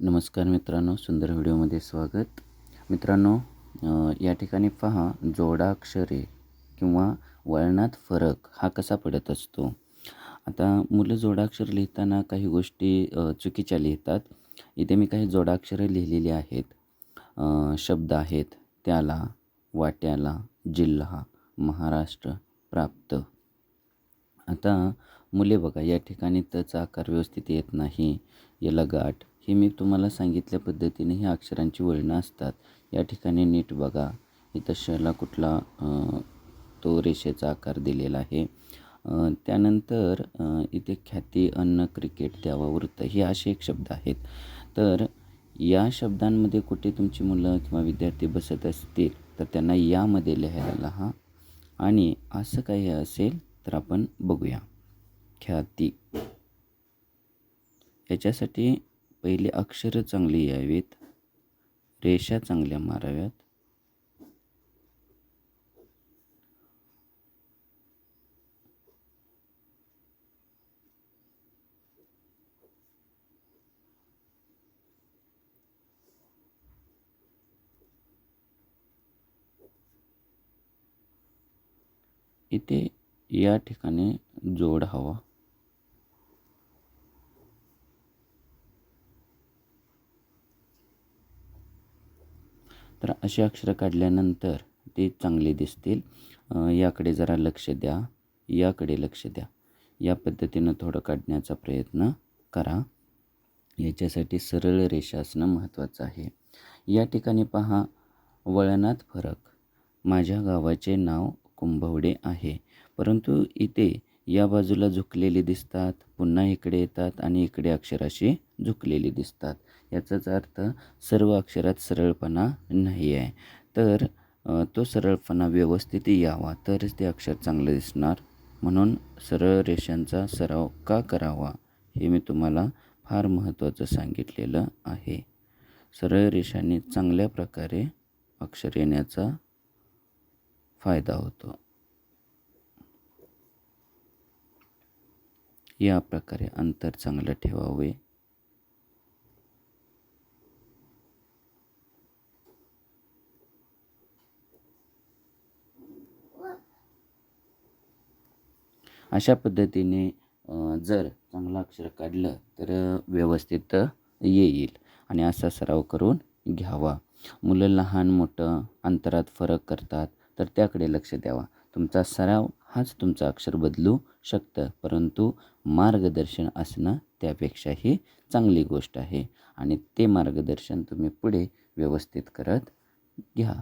नमस्कार मित्रांनो सुंदर व्हिडिओमध्ये स्वागत. मित्रांनो या ठिकाणी पहा जोडाक्षरे किंवा वळणात फरक हा कसा पडत असतो. आता मुलं जोडाक्षर लिहिताना काही गोष्टी चुकीच्या लिहितात. इथे मी काही जोडाक्षरे लिहिलेली आहेत. शब्द आहेत. त्याला वाट्याला जिल्हा महाराष्ट्र प्राप्त. आता मुले बघा या ठिकाणी त्याचा आकार व्यवस्थित येत नाही. याला गाठ हे मी तुम्हाला सांगितल्या पद्धतीने ह्या अक्षरांची वळणं असतात. या ठिकाणी नीट बघा. इथं शला कुठला तो रेषेचा आकार दिलेला आहे. त्यानंतर इथे ख्याती अन्न क्रिकेट द्यावा वृत्त हे असे एक शब्द आहेत. तर या शब्दांमध्ये कुठे तुमची मुलं किंवा विद्यार्थी बसत असतील तर त्यांना यामध्ये लिहायला हा आणि असं काही असेल तर आपण बघूया. ख्याती. याच्यासाठी पहिले अक्षरं चांगली यावीत रेषा चांगल्या माराव्यात. इथे या ठिकाणी जोड हवा. तर अशी अक्षरं काढल्यानंतर ते चांगले दिसतील. याकडे जरा लक्ष द्या. याकडे लक्ष द्या. या पद्धतीनं थोडं काढण्याचा प्रयत्न करा. याच्यासाठी सरळ रेषा असणं महत्त्वाचं आहे. या ठिकाणी पहा वळणात फरक. माझ्या गावाचे नाव कुंभवडे आहे. परंतु इथे या बाजूला झुकलेले दिसतात पुन्हा इकडे येतात आणि इकडे अक्षराशी झुकलेली दिसतात. याचाच अर्थ सर्व अक्षरात सरळपणा नाही आहे. तर तो सरळपणा व्यवस्थित यावा तरच ते अक्षर चांगलं दिसणार. म्हणून सरळ रेषांचा सराव का करावा हे मी तुम्हाला फार महत्त्वाचं सांगितलेलं आहे. सरळ रेषांनी चांगल्या प्रकारे अक्षर येण्याचा फायदा होतो. या प्रकारे अंतर चांगलं ठेवावे. अशा पद्धतीने जर चांगलं अक्षर काढलं तर व्यवस्थित येईल आणि असा सराव करून घ्यावा. मुलं लहान मोठं अंतरात फरक करतात तर त्याकडे लक्ष द्यावा. तुमचा सराव हाच तुमचं अक्षर बदलू शकतं परंतु मार्गदर्शन असणं त्यापेक्षाही चांगली गोष्ट आहे आणि ते मार्गदर्शन तुम्ही पुढे व्यवस्थित करत घ्या.